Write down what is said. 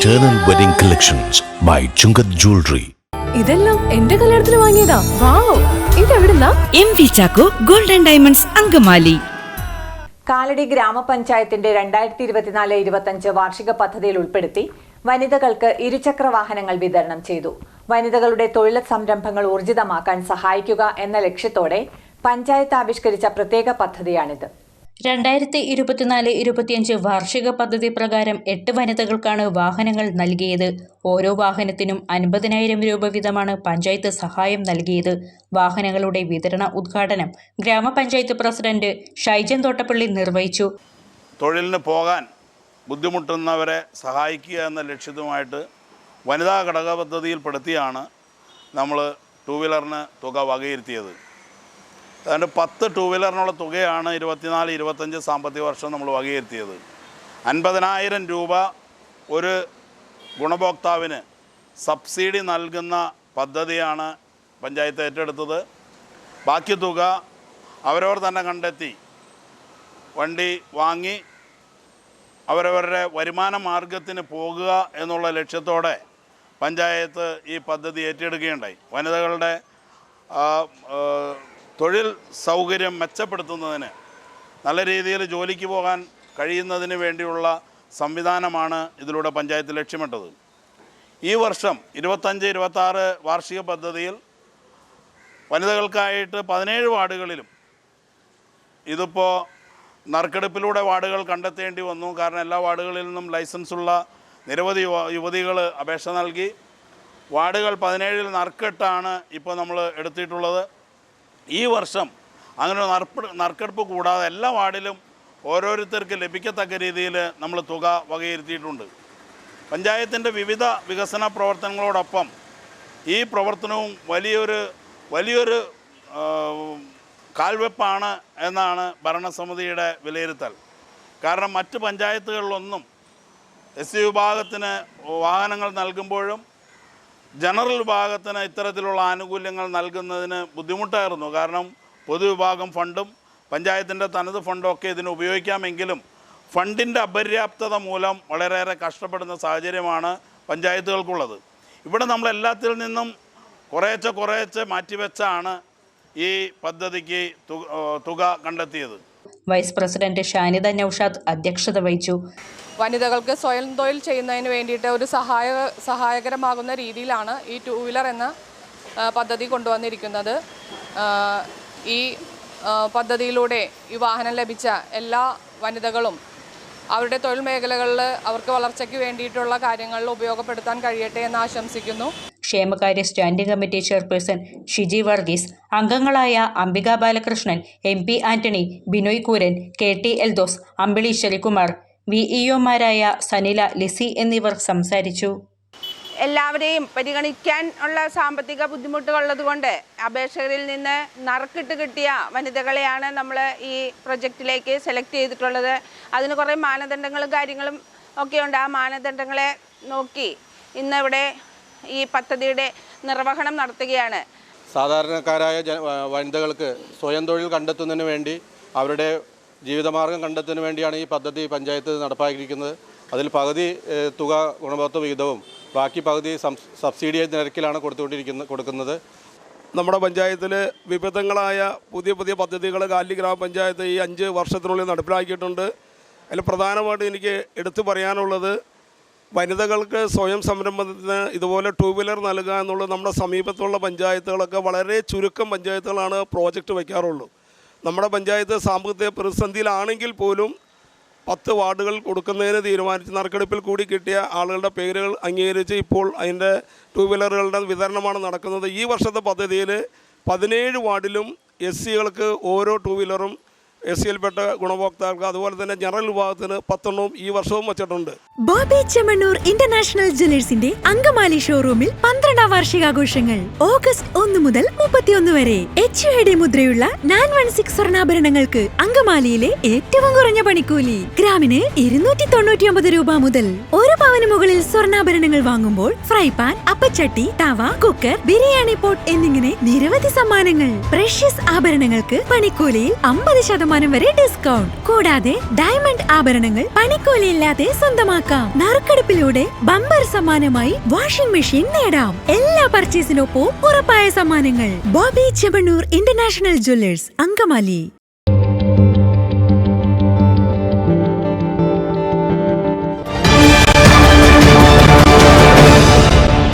Eternal Wedding Collections by Chungat Jewelry. ഇതെല്ലാം എന്റെ കല്യാണത്തിന് വാങ്ങിയതാ. Wow. ഇതെവിടുന്നാ? M V Chacko Golden Diamonds Angamaly. Kalady ഗ്രാമപഞ്ചായത്തിന്റെ രണ്ടായിരത്തി ഇരുപത്തിനാല് ഇരുപത്തഞ്ച് വാർഷിക പദ്ധതിയിൽ ഉൾപ്പെടുത്തി വനിതകൾക്ക് ഇരുചക്ര വാഹനങ്ങൾ വിതരണം ചെയ്തു. വനിതകളുടെ തൊഴിൽ സംരംഭങ്ങൾ ഊർജിതമാക്കാൻ സഹായിക്കുക എന്ന ലക്ഷ്യത്തോടെ പഞ്ചായത്ത് ആവിഷ്കരിച്ച പ്രത്യേക പദ്ധതിയാണിത്. രണ്ടായിരത്തി ഇരുപത്തിനാല് ഇരുപത്തിയഞ്ച് വാർഷിക പദ്ധതി പ്രകാരം എട്ട് വനിതകൾക്കാണ് വാഹനങ്ങൾ നൽകിയത്. ഓരോ വാഹനത്തിനും അൻപതിനായിരം രൂപ വീതമാണ് പഞ്ചായത്ത് സഹായം നൽകിയത്. വാഹനങ്ങളുടെ വിതരണ ഉദ്ഘാടനം ഗ്രാമപഞ്ചായത്ത് പ്രസിഡന്റ് ഷൈജൻ തോട്ടപ്പള്ളി നിർവഹിച്ചു. തൊഴിലിന് പോകാൻ ബുദ്ധിമുട്ടുന്നവരെ സഹായിക്കുക എന്ന ലക്ഷ്യത്തുമായിട്ട് വനിതാ ഘടക പദ്ധതിയിൽപ്പെടുത്തിയാണ് നമ്മൾ ടൂ വീലറിന് തുക വകയിരുത്തിയത്. അതുകൊണ്ട് പത്ത് ടു വീലറിനുള്ള തുകയാണ് ഇരുപത്തിനാല് ഇരുപത്തഞ്ച് സാമ്പത്തിക വർഷം നമ്മൾ വകയിരുത്തിയത്. അൻപതിനായിരം രൂപ ഒരു ഗുണഭോക്താവിന് സബ്സിഡി നൽകുന്ന പദ്ധതിയാണ് പഞ്ചായത്ത് ഏറ്റെടുത്തത്. ബാക്കി തുക അവരവർ തന്നെ കണ്ടെത്തി. വണ്ടി വാങ്ങി അവരവരുടെ വരുമാന മാർഗത്തിന് പോകുക എന്നുള്ള ലക്ഷ്യത്തോടെ പഞ്ചായത്ത് ഈ പദ്ധതി ഏറ്റെടുക്കുകയുണ്ടായി. വനിതകളുടെ തൊഴിൽ സൗകര്യം മെച്ചപ്പെടുത്തുന്നതിന് നല്ല രീതിയിൽ ജോലിക്ക് പോകാൻ കഴിയുന്നതിന് വേണ്ടിയുള്ള സംവിധാനമാണ് ഇതിലൂടെ പഞ്ചായത്ത് ലക്ഷ്യമിട്ടത്. ഈ വർഷം ഇരുപത്തഞ്ച് ഇരുപത്താറ് വാർഷിക പദ്ധതിയിൽ വനിതകൾക്കായിട്ട് പതിനേഴ് വാർഡുകളിലും ഇതിപ്പോൾ നറുക്കെടുപ്പിലൂടെ വാർഡുകൾ കണ്ടെത്തേണ്ടി വന്നു. കാരണം എല്ലാ വാർഡുകളിൽ നിന്നും ലൈസൻസുള്ള നിരവധി യുവതികൾ അപേക്ഷ നൽകി. വാർഡുകൾ പതിനേഴിൽ നറുക്കെട്ടാണ് ഇപ്പോൾ നമ്മൾ എടുത്തിട്ടുള്ളത്. ഈ വർഷം അങ്ങനെ നറുപ്പ് നറുക്കെടുപ്പ് കൂടാതെ എല്ലാ വാർഡിലും ഓരോരുത്തർക്ക് ലഭിക്കത്തക്ക രീതിയിൽ നമ്മൾ തുക വകയിരുത്തിയിട്ടുണ്ട്. പഞ്ചായത്തിന്റെ വിവിധ വികസന പ്രവർത്തനങ്ങളോടൊപ്പം ഈ പ്രവർത്തനവും വലിയൊരു വലിയൊരു കാൽവെപ്പാണ് എന്നാണ് ഭരണസമിതിയുടെ വിലയിരുത്തൽ. കാരണം മറ്റ് പഞ്ചായത്തുകളിലൊന്നും എസ് സി വിഭാഗത്തിന് വാഹനങ്ങൾ നൽകുമ്പോഴും ജനറൽ വിഭാഗത്തിന് ഇത്തരത്തിലുള്ള ആനുകൂല്യങ്ങൾ നൽകുന്നതിന് ബുദ്ധിമുട്ടായിരുന്നു. കാരണം പൊതുവിഭാഗം ഫണ്ടും പഞ്ചായത്തിന്റെ തനത് ഫണ്ടും ഒക്കെ ഇതിന് ഉപയോഗിക്കാമെങ്കിലും ഫണ്ടിന്റെ അപര്യാപ്തത മൂലം വളരെയേറെ കഷ്ടപ്പെടുന്ന സാഹചര്യമാണ് പഞ്ചായത്തുകൾക്കുള്ളത്. ഇവിടെ നമ്മൾ എല്ലാത്തിൽ നിന്നും കുറേച്ചെ കുറേച്ചെ മാറ്റിവെച്ചാണ് ഈ പദ്ധതിക്ക് തുക തുക കണ്ടെത്തിയത്. വൈസ് പ്രസിഡന്റ് ഷാനിദ നൌഷാദ് അധ്യക്ഷത വഹിച്ചു. വനിതകൾക്ക് സ്വയം തൊഴിൽ ചെയ്യുന്നതിന് വേണ്ടിയിട്ട് ഒരു സഹായ സഹായകരമാകുന്ന രീതിയിലാണ് ഈ ടൂ വീലർ എന്ന പദ്ധതി കൊണ്ടുവന്നിരിക്കുന്നത്. ഈ പദ്ധതിയിലൂടെ ഈ വാഹനം ലഭിച്ച എല്ലാ വനിതകളും അവരുടെ തൊഴിൽ മേഖലകളിൽ അവർക്ക് വളർച്ചയ്ക്ക് വേണ്ടിയിട്ടുള്ള കാര്യങ്ങളിൽ ഉപയോഗപ്പെടുത്താൻ കഴിയട്ടെ എന്ന് ആശംസിക്കുന്നു. ക്ഷേമകാര്യ standing committee chairperson Shiji Varghese അംഗങ്ങളായ Ambika Balakrishnan M P Antony Binoy Kooran K T Eldhose Ambili Shalikumar V ഇഒമാരായ Sanila Lissy എന്നിവർ സംസാരിച്ചു. എല്ലാവരെയും പരിഗണിക്കാൻ ഉള്ള സാമ്പത്തിക ബുദ്ധിമുട്ടുകളുള്ളത് കൊണ്ട് അപേക്ഷകരിൽ നിന്ന് നറുക്കിട്ട് കിട്ടിയ വനിതകളെയാണ് നമ്മൾ ഈ പ്രൊജക്റ്റിലേക്ക് സെലക്ട് ചെയ്തിട്ടുള്ളത്. അതിന് കുറേ മാനദണ്ഡങ്ങളും കാര്യങ്ങളും ഒക്കെയുണ്ട്. ആ മാനദണ്ഡങ്ങളെ നോക്കി ഇന്ന് ഇവിടെ ഈ പദ്ധതിയുടെ നിർവഹണം നടത്തുകയാണ്. സാധാരണക്കാരായ ജന വനിതകൾക്ക് സ്വയം തൊഴിൽ കണ്ടെത്തുന്നതിന് വേണ്ടി അവരുടെ ജീവിതമാർഗം കണ്ടെത്തുന്നതിന് വേണ്ടിയാണ് ഈ പദ്ധതി പഞ്ചായത്ത് നടപ്പാക്കിയിരിക്കുന്നത്. അതിൽ പകുതി തുക ഗുണഭോക്തൃ വിഹിതവും ബാക്കി പകുതി സബ്സിഡി നിരക്കിലാണ് കൊടുത്തുകൊണ്ടിരിക്കുന്നത് കൊടുക്കുന്നത്. നമ്മുടെ പഞ്ചായത്തിൽ വിവിധങ്ങളായ പുതിയ പുതിയ പദ്ധതികൾ കാലി ഗ്രാമപഞ്ചായത്ത് ഈ അഞ്ച് വർഷത്തിനുള്ളിൽ നടപ്പിലാക്കിയിട്ടുണ്ട്. അതിൽ പ്രധാനമായിട്ട് എനിക്ക് എടുത്തു പറയാനുള്ളത് വനിതകൾക്ക് സ്വയം സംരംഭത്തിന് ഇതുപോലെ ടൂ വീലർ നൽകുക എന്നുള്ളത് നമ്മുടെ സമീപത്തുള്ള പഞ്ചായത്തുകളൊക്കെ വളരെ ചുരുക്കം പഞ്ചായത്തുകളാണ് പ്രോജക്റ്റ് വയ്ക്കാറുള്ളൂ നമ്മുടെ പഞ്ചായത്ത് സാമ്പത്തിക പ്രതിസന്ധിയിലാണെങ്കിൽ പോലും പത്ത് വാർഡുകൾ കൊടുക്കുന്നതിന് തീരുമാനിച്ച് നറുക്കെടുപ്പിൽ കൂടി കിട്ടിയ ആളുകളുടെ പേരുകൾ അംഗീകരിച്ച് ഇപ്പോൾ അതിന്റെ ടൂ വീലറുകളുടെ വിതരണമാണ് നടക്കുന്നത്. ഈ വർഷത്തെ പദ്ധതിയിൽ പതിനേഴ് വാർഡിലും എസ് സികൾക്ക് ഓരോ ടൂ വീലറും എസ് സിയിൽപ്പെട്ട ഗുണഭോക്താക്കൾക്ക് അതുപോലെ തന്നെ ജനറൽ വിഭാഗത്തിന് പത്തെണ്ണവും ഈ വർഷവും വച്ചിട്ടുണ്ട്. ബോബി ചെമ്മണ്ണൂർ ഇന്റർനാഷണൽ ജ്വല്ലേഴ്സിന്റെ അങ്കമാലി ഷോറൂമിൽ പന്ത്രണ്ടാം വാർഷികാഘോഷങ്ങൾ. ഓഗസ്റ്റ് ഒന്ന് മുതൽ മുപ്പത്തിയൊന്ന് വരെ. എച്ച് ഡി മുദ്രയുള്ള നയൻ വൺ സിക്സ് സ്വർണാഭരണങ്ങൾക്ക് അങ്കമാലിയിലെ ഏറ്റവും കുറഞ്ഞ പണിക്കൂലി. ഗ്രാമിന് ഇരുന്നൂറ്റി തൊണ്ണൂറ്റി ഒമ്പത് രൂപ മുതൽ. ഒരു പവന് മുകളിൽ സ്വർണാഭരണങ്ങൾ വാങ്ങുമ്പോൾ ഫ്രൈ പാൻ അപ്പച്ചട്ടി തവ കുക്കർ ബിരിയാണി പോട്ട് എന്നിങ്ങനെ നിരവധി സമ്മാനങ്ങൾ. പ്രഷ്യസ് ആഭരണങ്ങൾക്ക് പണിക്കൂലിയിൽ അമ്പത് ശതമാനം ശതമാനം വരെ ഡിസ്കൗണ്ട് കൂടാതെ ഡയമണ്ട് ആഭരണങ്ങൾ പണിക്കൂലിയില്ലാതെ സ്വന്തമാക്കാം. നറുക്കെടുപ്പിലൂടെ ബമ്പർ സമ്മാനമായി വാഷിംഗ് മെഷീൻ നേടാം. എല്ലാ പർച്ചേസിനൊപ്പവും ഉറപ്പായ സമ്മാനങ്ങൾ. Bobby Chemmanur International Jewellers Angamaly.